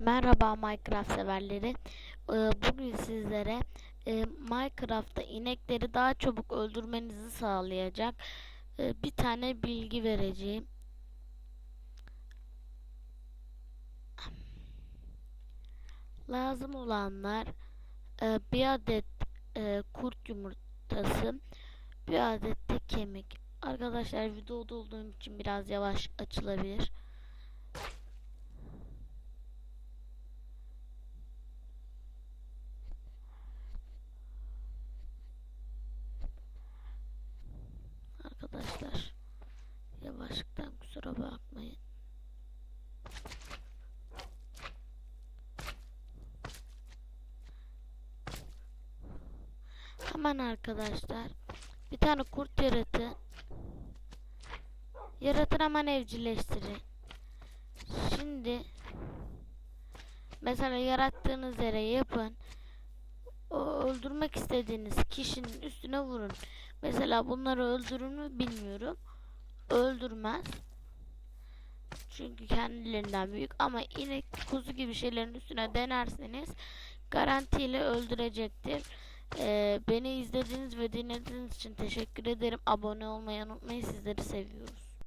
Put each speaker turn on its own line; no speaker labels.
Merhaba Minecraft severleri. Ee, Bugün sizlere e, Minecraft'ta inekleri daha çabuk öldürmenizi sağlayacak e, bir tane bilgi vereceğim. Lazım olanlar e, bir adet kurt yumurtası, bir adet de kemik. Arkadaşlar videoda olduğum için biraz yavaş açılabilir. Hemen arkadaşlar bir tane kurt yaratın. Yaratın hemen evcilleştirin. Şimdi mesela yarattığınız yere yapın. O öldürmek istediğiniz kişinin üstüne vurun. Mesela bunları öldürür mü bilmiyorum. Öldürmez. Çünkü kendilerinden büyük ama inek, kuzu gibi şeylerin üstüne denerseniz garantiyle öldürecektir. Ee, beni izlediğiniz ve dinlediğiniz için teşekkür ederim. Abone olmayı unutmayın. Sizleri seviyoruz.